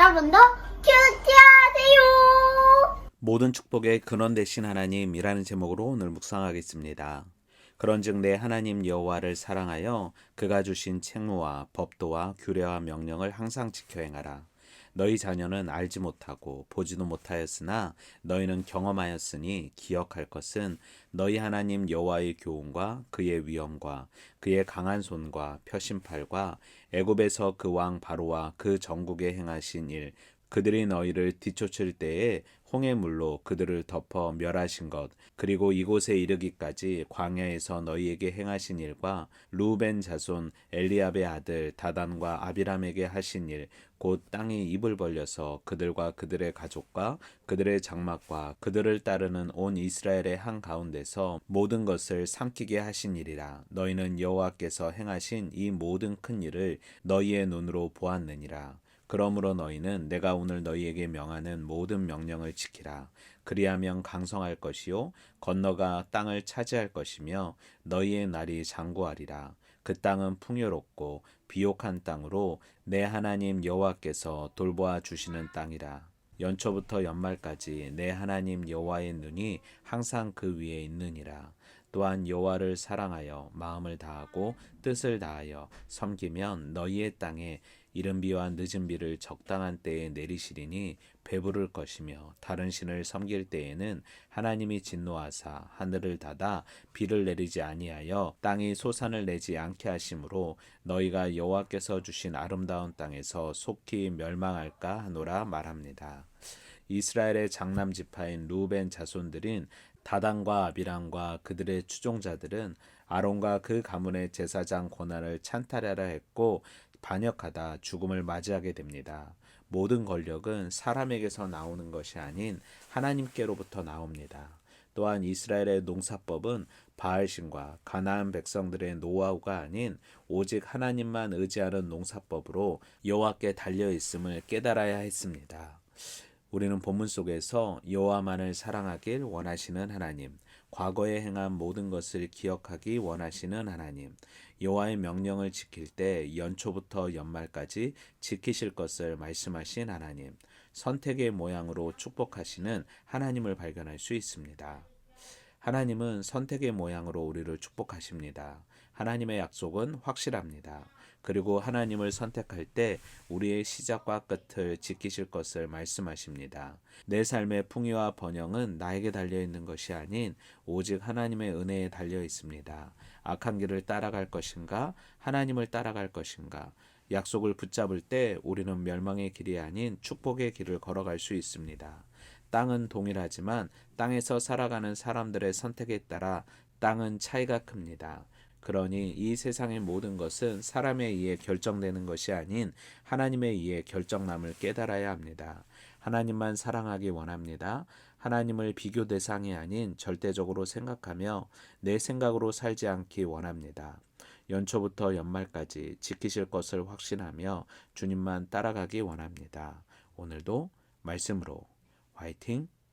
여러분도 큐티하세요. 모든 축복의 근원 되신 하나님이라는 제목으로 오늘 묵상하겠습니다. 그런즉 내 하나님 여호와를 사랑하여 그가 주신 책무와 법도와 규례와 명령을 항상 지켜 행하라. 너희 자녀는 알지 못하고 보지도 못하였으나 너희는 경험하였으니 기억할 것은 너희 하나님 여호와의 교훈과 그의 위엄과 그의 강한 손과 표심팔과 애굽에서 그 왕 바로와 그 전국에 행하신 일 그들이 너희를 뒤쫓을 때에 홍해 물로 그들을 덮어 멸하신 것 그리고 이곳에 이르기까지 광야에서 너희에게 행하신 일과 루벤 자손 엘리압의 아들 다단과 아비람에게 하신 일 곧 땅이 입을 벌려서 그들과 그들의 가족과 그들의 장막과 그들을 따르는 온 이스라엘의 한 가운데서 모든 것을 삼키게 하신 일이라. 너희는 여호와께서 행하신 이 모든 큰 일을 너희의 눈으로 보았느니라 그러므로 너희는 내가 오늘 너희에게 명하는 모든 명령을 지키라. 그리하면 강성할 것이요 건너가 땅을 차지할 것이며 너희의 날이 장구하리라. 그 땅은 풍요롭고 비옥한 땅으로 내 하나님 여호와께서 돌보아 주시는 땅이라. 연초부터 연말까지 내 하나님 여호와의 눈이 항상 그 위에 있느니라. 또한 여호와를 사랑하여 마음을 다하고 뜻을 다하여 섬기면 너희의 땅에 이른 비와 늦은 비를 적당한 때에 내리시리니 배부를 것이며 다른 신을 섬길 때에는 하나님이 진노하사 하늘을 닫아 비를 내리지 아니하여 땅이 소산을 내지 않게 하심으로 너희가 여호와께서 주신 아름다운 땅에서 속히 멸망할까 하노라 말합니다. 이스라엘의 장남 지파인 루벤 자손들인 다단과 아비람과 그들의 추종자들은 아론과 그 가문의 제사장 고난을 찬탈하라 했고 반역하다 죽음을 맞이하게 됩니다. 모든 권력은 사람에게서 나오는 것이 아닌 하나님께로부터 나옵니다. 또한 이스라엘의 농사법은 바알신과 가나안 백성들의 노하우가 아닌 오직 하나님만 의지하는 농사법으로 여호와께 달려 있음을 깨달아야 했습니다. 우리는 본문 속에서 여호와만을 사랑하길 원하시는 하나님, 과거에 행한 모든 것을 기억하기 원하시는 하나님, 여호와의 명령을 지킬 때 연초부터 연말까지 지키실 것을 말씀하신 하나님, 선택의 모양으로 축복하시는 하나님을 발견할 수 있습니다. 하나님은 선택의 모양으로 우리를 축복하십니다. 하나님의 약속은 확실합니다. 그리고 하나님을 선택할 때 우리의 시작과 끝을 지키실 것을 말씀하십니다. 내 삶의 풍요와 번영은 나에게 달려 있는 것이 아닌 오직 하나님의 은혜에 달려 있습니다. 악한 길을 따라갈 것인가? 하나님을 따라갈 것인가? 약속을 붙잡을 때 우리는 멸망의 길이 아닌 축복의 길을 걸어갈 수 있습니다. 땅은 동일하지만 땅에서 살아가는 사람들의 선택에 따라 땅은 차이가 큽니다. 그러니 이 세상의 모든 것은 사람에 의해 결정되는 것이 아닌 하나님에 의해 결정남을 깨달아야 합니다. 하나님만 사랑하기 원합니다. 하나님을 비교 대상이 아닌 절대적으로 생각하며 내 생각으로 살지 않기 원합니다. 연초부터 연말까지 지키실 것을 확신하며 주님만 따라가기 원합니다. 오늘도 말씀으로 화이팅!